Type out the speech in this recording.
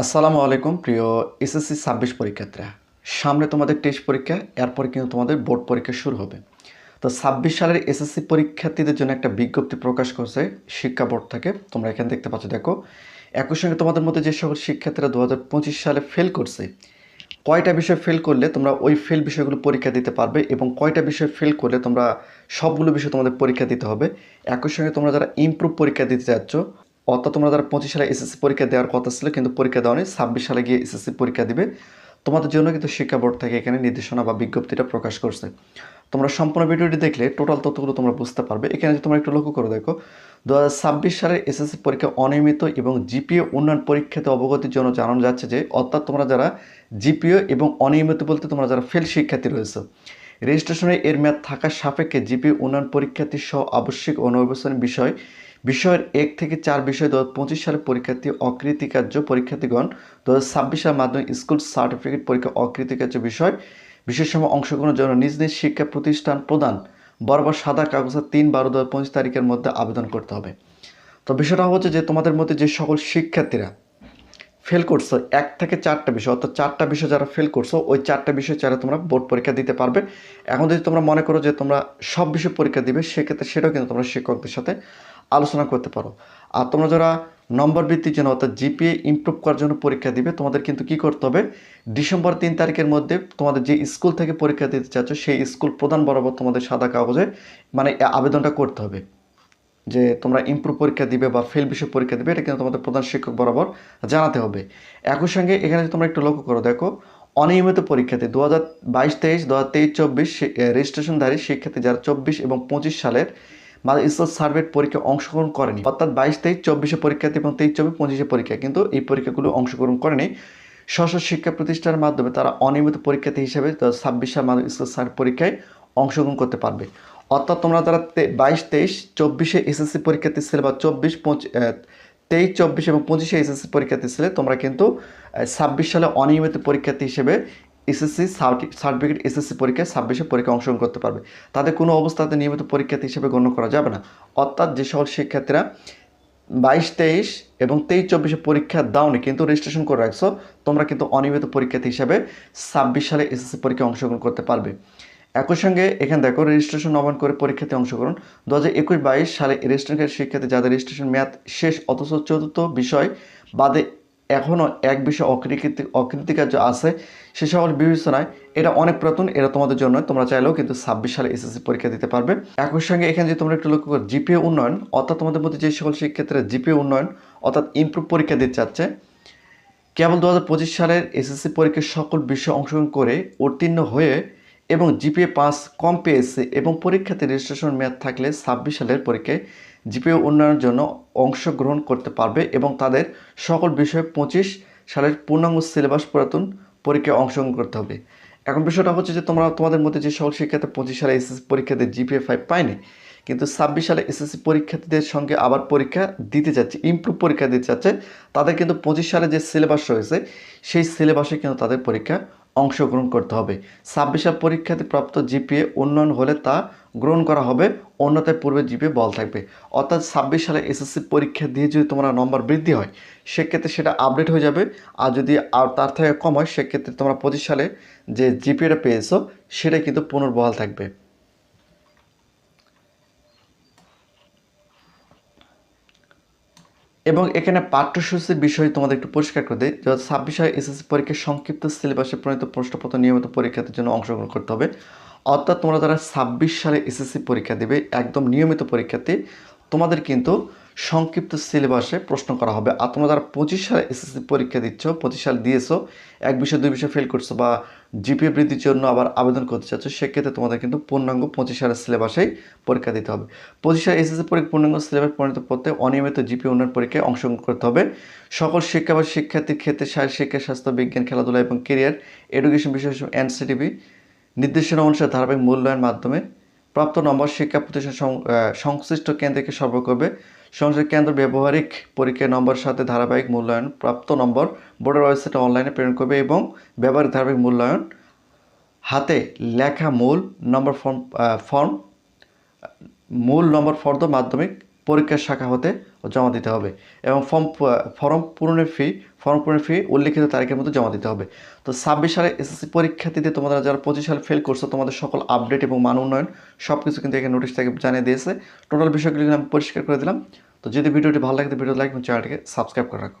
আসসালামু আলাইকুম, প্রিয় এসএসসি ছাব্বিশ পরীক্ষার্থীরা। সামনে তোমাদের টেস্ট পরীক্ষা, এরপরে কিন্তু তোমাদের বোর্ড পরীক্ষা শুরু হবে। তো ছাব্বিশ সালের এসএসসি পরীক্ষার্থীদের জন্য একটা বিজ্ঞপ্তি প্রকাশ করছে শিক্ষা বোর্ড থেকে। তোমরা এখানে দেখতে পাচ্ছ, দেখো, একই সঙ্গে তোমাদের মধ্যে যে সকল শিক্ষার্থীরা দু হাজার পঁচিশ সালে ফেল করছে, কয়টা বিষয় ফেল করলে তোমরা ওই ফেল বিষয়গুলো পরীক্ষা দিতে পারবে এবং কয়টা বিষয় ফেল করলে তোমরা সবগুলো বিষয় তোমাদের পরীক্ষা দিতে হবে। একই সঙ্গে তোমরা যারা ইমপ্রুভ পরীক্ষা দিতে যাচ্ছ অর্থাৎ তোমরা যারা পঁচিশ সালে এসএসসি পরীক্ষা দেওয়ার কথা ছিল, কিন্তু পরীক্ষা দেওয়া নেই ছাব্বিশ সালে গিয়ে এসএসসি পরীক্ষা দিবে। তোমাদের জন্য কিন্তু শিক্ষা বোর্ড থেকে এখানে নির্দেশনা বা বিজ্ঞপ্তিটা প্রকাশ করছে। তোমরা সম্পূর্ণ ভিডিওটি দেখলে টোটাল তথ্যগুলো তোমরা বুঝতে পারবে। এখানে যদি তোমরা একটু লক্ষ্য করে দেখো দু হাজার ছাব্বিশ সালের এসএসসি পরীক্ষা অনিয়মিত এবং জিপিও উন্নয়ন পরীক্ষাতে অবগতির জন্য জানানো যাচ্ছে যে, অর্থাৎ তোমরা যারা জিপিও এবং অনিয়মিত বলতে তোমরা যারা ফেল শিক্ষার্থী রয়েছে রেজিস্ট্রেশনে এর মেয়াদ থাকার সাপেক্ষে জিপিও উন্নয়ন পরীক্ষার্থী সহ আবশ্যিক অনুবেশন বিষয় বিষয়ের এক থেকে চার বিষয় দু পঁচিশ সালের পরীক্ষার্থী অকৃতিকার্য পরীক্ষার্থীগণ, দু হাজার ছাব্বিশ সালের মাধ্যমিক স্কুল সার্টিফিকেট পরীক্ষা অকৃতিকার্য বিষয়। বিশেষ সময় অংশগ্রহণের জন্য নিজ নিজ শিক্ষা প্রতিষ্ঠান প্রদান, বরাবর সাদা কাগজে তিন বারো দু পঁচিশ তারিখের মধ্যে আবেদন করতে হবে। তো বিষয়টা হচ্ছে যে তোমাদের মধ্যে যে সকল শিক্ষার্থীরা ফেল করছ, এক থেকে চারটা বিষয়, অর্থাৎ চারটা বিষয় যারা ফেল করছ, ওই চারটা বিষয় চারে তোমরা বোর্ড পরীক্ষা দিতে পারবে। এখন যদি তোমরা মনে করো যে তোমরা সব বিষয় পরীক্ষা দিবে, সেক্ষেত্রে সেটাও কিন্তু তোমরা শিক্ষকদের সাথে আলোচনা করতে পারো। আর তোমরা যারা নম্বর বৃদ্ধির জন্য অর্থাৎ জিপিএ ইমপ্রুভ করার জন্য পরীক্ষা দিবে, তোমাদের কিন্তু কি করতে হবে? ডিসেম্বর তিন তারিখের মধ্যে তোমাদের যে স্কুল থেকে পরীক্ষা দিতে চাচ্ছ, সেই স্কুল প্রধান বরাবর তোমাদের সাদা কাগজে মানে আবেদনটা করতে হবে। যে তোমরা ইমপ্রুভ পরীক্ষা দিবে বা ফেল বিষয় পরীক্ষা দিবে, এটা কিন্তু তোমাদের প্রধান শিক্ষক বরাবর জানাতে হবে। একই সঙ্গে এখানে তোমরা একটু লক্ষ্য করো, দেখো, অনিয়মিত পরীক্ষাতে দু হাজার বাইশ তেইশ দু হাজার তেইশ চব্বিশ রেজিস্ট্রেশনধারী শিক্ষার্থী যারা চব্বিশ এবং পঁচিশ সালের মাদার স্কুল সার্ভেট পরীক্ষা অংশগ্রহণ করেনি। অর্থাৎ বাইশ, তেইশ, চব্বিশে পরীক্ষার্থী এবং তেইশ, চব্বিশ, পঁচিশে পরীক্ষা। কিন্তু এই পরীক্ষাগুলো অংশগ্রহণ করেনি। স্ব শিক্ষা প্রতিষ্ঠানের মাধ্যমে তারা অনিয়মিত পরীক্ষার্থী হিসেবে ছাব্বিশ সাল মাধ্যমিক স্কুল সার্ভ পরীক্ষায় অংশগ্রহণ করতে পারবে। অর্থাৎ তোমরা যারা বাইশ, তেইশ, চব্বিশে এসএসসি পরীক্ষার্থী ছিলে বা চব্বিশ তেইশ, চব্বিশ এবং পঁচিশে এসএসসি পরীক্ষার্থী ছিলে, তোমরা কিন্তু ছাব্বিশ সালে অনিয়মিত পরীক্ষার্থী হিসেবে এসএসসি সার্টিফিকেট এসএসসি পরীক্ষায় ছাব্বিশে পরীক্ষা অংশগ্রহণ করতে পারবে। তাদের কোনো অবস্থাতে নিয়মিত পরীক্ষার্থী হিসেবে গণ্য করা যাবে না। অর্থাৎ যে সকল শিক্ষার্থীরা বাইশ, তেইশ এবং তেইশ, চব্বিশে পরীক্ষা দাওনি কিন্তু রেজিস্ট্রেশন করে রাখছো, তোমরা কিন্তু অনিয়মিত পরীক্ষার্থী হিসাবে ছাব্বিশ সালে এসএসসি পরীক্ষায় অংশগ্রহণ করতে পারবে। একই সঙ্গে এখানে দেখো রেজিস্ট্রেশন নবায়ন করে পরীক্ষাতে অংশগ্রহণ। দু হাজার একুশ, বাইশ সালে রেজিস্ট্রেশন শিক্ষার্থী যাদের রেজিস্ট্রেশন মেয়াদ শেষ অথচ চতুর্থ বিষয় বাদে এখনও এক বিষয় অকৃতি অকৃতিকার্য আছে, সে সকল বিবেচনায় এটা অনেক পুরাতন, এটা তোমাদের জন্য। তোমরা চাইলেও কিন্তু ছাব্বিশ সালে এসএসসি পরীক্ষা দিতে পারবে। একই সঙ্গে এখানে যে তোমরা একটু লক্ষ্য করো, জিপিএ উন্নয়ন, অর্থাৎ তোমাদের মধ্যে যে সকল শিক্ষার্থীরা জিপিএ উন্নয়ন, অর্থাৎ ইমপ্রুভ পরীক্ষা দিতে চাচ্ছে, কেবল দু হাজার পঁচিশ সালের এসএসসি পরীক্ষার সকল বিষয়ে অংশগ্রহণ করে উত্তীর্ণ হয়ে এবং জিপিএ পাস কম পেয়েছে এবং পরীক্ষাতে রেজিস্ট্রেশন মেয়াদ থাকলে ছাব্বিশ সালের পরীক্ষায় জিপিএ উন্নয়নের জন্য অংশগ্রহণ করতে পারবে এবং তাদের সকল বিষয়ে পঁচিশ সালের পূর্ণাঙ্গ সিলেবাস পুরাতন পরীক্ষায় অংশগ্রহণ করতে হবে। এখন বিষয়টা হচ্ছে যে তোমরা, তোমাদের মধ্যে যে সকল শিক্ষার্থী পঁচিশ সালে এসএসসি পরীক্ষাতে জিপিএ ফাইভ পায়নি, কিন্তু ছাব্বিশ সালে এসএসসি পরীক্ষার্থীদের সঙ্গে আবার পরীক্ষা দিতে যাচ্ছে ইমপ্রুভ পরীক্ষা দিতে যাচ্ছে, তাদের কিন্তু পঁচিশ সালে যে সিলেবাস রয়েছে, সেই সিলেবাসে কিন্তু তাদের পরীক্ষা অংশগ্রহণ করতে হবে। ছাব্বিশ সাল পরীক্ষাতে প্রাপ্ত জিপিএ উন্নয়ন হলে তা গ্রহণ করা হবে। অন্যতায় পূর্বে জিপিএ বল থাকবে। অর্থাৎ ছাব্বিশ সালে এসএসসি পরীক্ষা দিয়ে যদি তোমার নম্বর বৃদ্ধি হয়, সেক্ষেত্রে সেটা আপডেট হয়ে যাবে। আর যদি আর তার থেকে কম হয়, সেক্ষেত্রে তোমরা পঁচিশ সালে যে জিপিএটা পেয়েছ, সেটা কিন্তু পুনর্বহাল থাকবে। এবং এখানে পাঠ্যসূচির বিষয় তোমাদের একটু পরিষ্কার করে দেয় যে ছাব্বিশ সালে এসএসসি পরীক্ষার সংক্ষিপ্ত সিলেবাসে প্রণীত প্রশ্নপত্র নিয়মিত পরীক্ষার জন্য অংশগ্রহণ করতে হবে। অর্থাৎ তোমরা যারা ছাব্বিশ সালে এসএসসি পরীক্ষা দেবে, একদম নিয়মিত পরীক্ষাতে তোমাদের কিন্তু সংক্ষিপ্ত সিলেবাসে প্রশ্ন করা হবে, আর তোমরা যারা পঁচিশ সালে এসএসসি পরীক্ষা দিচ্ছ, পঁচিশ সাল দিয়েছ, এক বিষয়, দুই বিষয় ফেল করছ বা জিপিএ বৃদ্ধির জন্য আবার আবেদন করতে চাচ্ছ, সেক্ষেত্রে তোমাদের কিন্তু পূর্ণাঙ্গ পঁচিশ সালের সিলেবাসেই পরীক্ষা দিতে হবে। পঁচিশ সালে এসএসসি পরীক্ষা, পূর্ণাঙ্গ সিলেবাস পরিণত করতে অনিয়মিত জিপি উন্নয়ন পরীক্ষায় অংশগ্রহণ করতে হবে। সকল শিক্ষা বা শিক্ষার্থীর ক্ষেত্রে শারীরিক শিক্ষা, স্বাস্থ্য, বিজ্ঞান, খেলাধুলা এবং কেরিয়ার এডুকেশন বিষয় এনসিটিভি নির্দেশনা অনুসারে ধারাবাহিক মূল্যায়নের মাধ্যমে প্রাপ্ত নম্বর শিক্ষা প্রতিষ্ঠান সংশ্লিষ্ট কেন্দ্রকে সরবরাহ করবে। সংশ্লিষ্ট কেন্দ্র ব্যবহারিক পরীক্ষার নম্বর সাথে ধারাবাহিক মূল্যায়ন প্রাপ্ত নম্বর বোর্ডের ওয়েবসাইটে অনলাইনে প্রেরণ করবে এবং ব্যবহারিক ধারাবাহিক মূল্যায়ন হাতে লেখা মূল নম্বর ফর্ম ফর্ম, মূল নম্বর ফর্দ মাধ্যমিক পরীক্ষার শাখা হতে জমা দিতে হবে এবং ফর্ম ফর্ম পূরণের ফি ফর্ম পূরণের ফি উল্লেখিত তারিখের মধ্যে জমা দিতে হবে। তো ছাব্বিশ সালে এসএসসি পরীক্ষার্থীদের তোমরা যারা পঁচিশ সালে ফেল করছ, তোমাদের সকল আপডেট এবং মান উন্নয়ন সব কিছু কিন্তু এখানে নোটিশ থেকে জানিয়ে দিয়েছে। টোটাল বিষয়গুলি আমি পরিষ্কার করে দিলাম। তো যদি ভিডিওটি ভালো লাগে ভিডিও লাইক এবং চ্যানেলটিকে সাবস্ক্রাইব করে রাখো।